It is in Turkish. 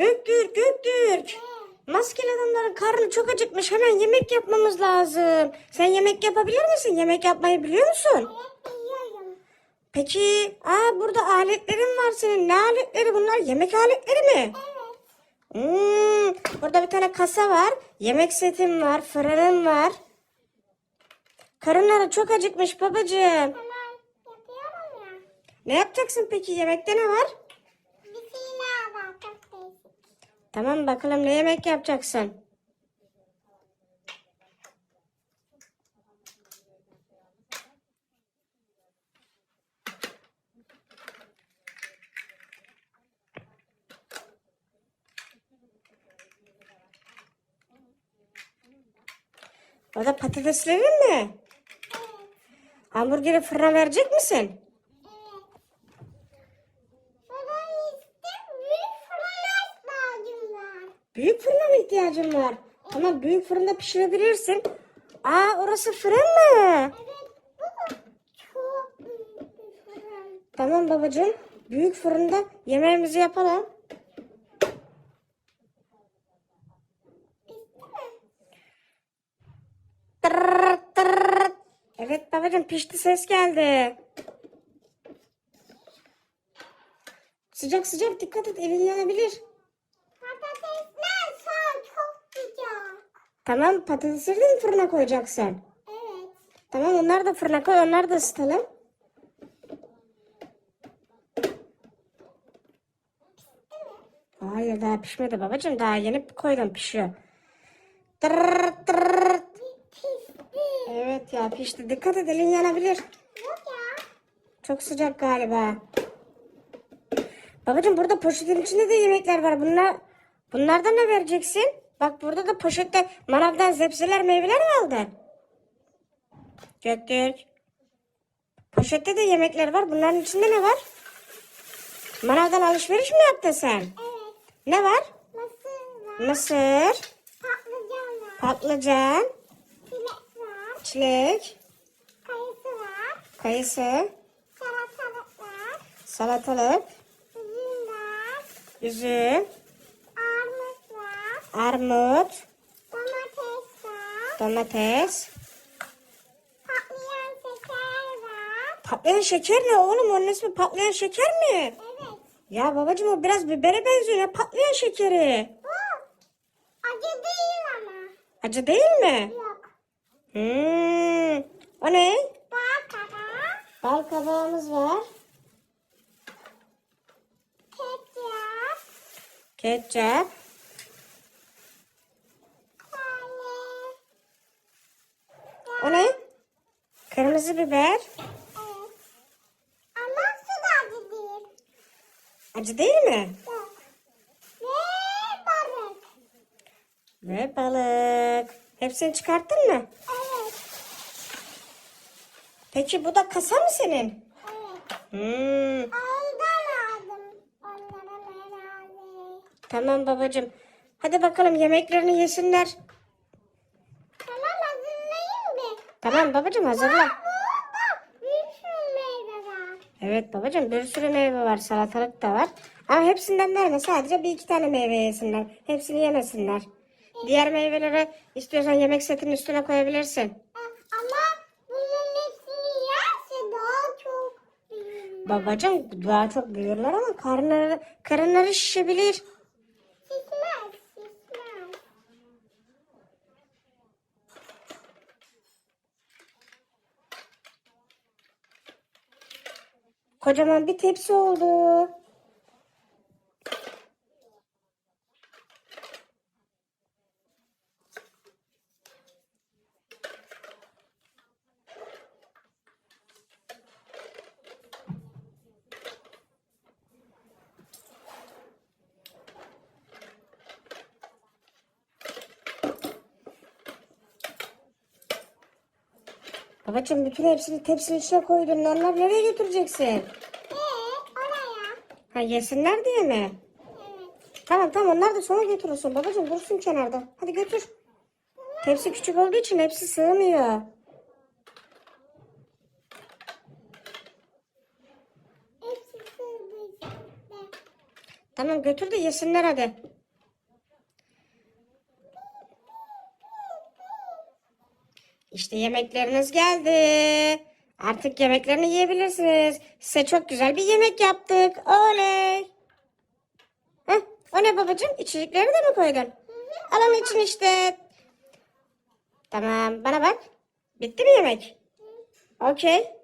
Göktürk, Göktürk. Maskeli adamların karnı çok acıkmış. Hemen yemek yapmamız lazım. Sen yemek yapabilir misin? Yemek yapmayı biliyor musun? Peki, aa burada aletlerin var senin. Ne aletleri bunlar? Yemek aletleri mi? Evet. Hmm, burada bir tane kasa var. Yemek setim var. Fırının var. Karınları çok acıkmış babacığım. Ne yapacaksın peki? Yemekte ne var? Bir şeyler var çok değişik. Tamam bakalım ne yemek yapacaksın? O da patateslerin mi? Hamburgeri fırına verecek misin? Evet. Fırın işte büyük fırına ihtiyacım var. Büyük fırına mı ihtiyacın var? Tamam büyük fırında pişirebilirsin. Aa orası fırın mı? Evet bu da çok büyük bir fırın. Tamam babacığım. Büyük fırında yemeğimizi yapalım. Tırrrt, tırrrt. Evet babacığım pişti ses geldi. Sıcak sıcak dikkat et elin yanabilir. Patatesler sağ çok sıcak. Tamam patatesleri de mi fırına koyacaksın? Evet. Tamam onlar da fırına koy onları da ısıtalım. Hayır daha pişmedi babacığım daha yeni koydum pişiyor. Tırrrt. Pişti. Evet ya pişti dikkat et elin yanabilir. Yok ya. Çok sıcak galiba. Babacığım burada poşetin içinde de yemekler var. Bunlar bunlardan ne vereceksin? Bak burada da poşette manavdan zepseler meyveler mi aldın? Göktürk. Poşette de yemekler var. Bunların içinde ne var? Manavdan alışveriş mi yaptın sen? Evet. Ne var? Mısır var. Mısır, Patlıcan var. patlıcan, Çilek var. çilek, Kayısı var. kayısı, Salatalık var. salatalık, Üzüm var. üzüm. Armut, Domates var. domates. Patlayan şeker var. Patlayan şeker ne oğlum? Onun ismi patlayan şeker mi? Evet. Ya babacığım o biraz bibere benziyor ya patlayan şekeri. Bu acı değil ama. Acı değil mi? Yok. Hmm. O ne? Bal kabağı. Bal kabağımız var. Ketçap. Ketçap. Tane. O ne? Kırmızı biber. Evet. Ama su da acı değil. Acı değil mi? Yok. Ve balık. Ve balık. Hepsini çıkarttın mı? Evet. Peki bu da kasa mı senin? Evet. Hmm. Ondan aldım. Onlara herhalde. Tamam babacığım. Hadi bakalım yemeklerini yesinler. Tamam hazırlayayım bir. Tamam babacığım hazırla. Evet babacığım bir sürü meyve var. Salatalık da var. Ama hepsinden verme. Sadece bir iki tane meyve yesinler. Hepsini yemesinler. Diğer meyveleri istiyorsan yemek setinin üstüne koyabilirsin. Ama bunun hepsini yerse daha çok büyür. Babacığım daha çok büyürler ama karınları, karınları şişebilir. Kocaman bir tepsi oldu. Babacığım bütün hepsini tepsinin içine koydun. Onları nereye götüreceksin? Ee, oraya. Ha yesinler diye mi? Evet. Tamam tamam onlar da sonra götürürsün. Babacığım dursun kenarda. Hadi götür. Tepsi küçük olduğu için hepsi sığmıyor. Hepsi işte. Tamam götür de yesinler hadi. İşte yemekleriniz geldi. Artık yemeklerini yiyebilirsiniz. Size çok güzel bir yemek yaptık. Oley. Heh, o ne babacığım? İçecekleri de mi koydun? Alın için işte. Tamam bana bak. Bitti mi yemek? Okey.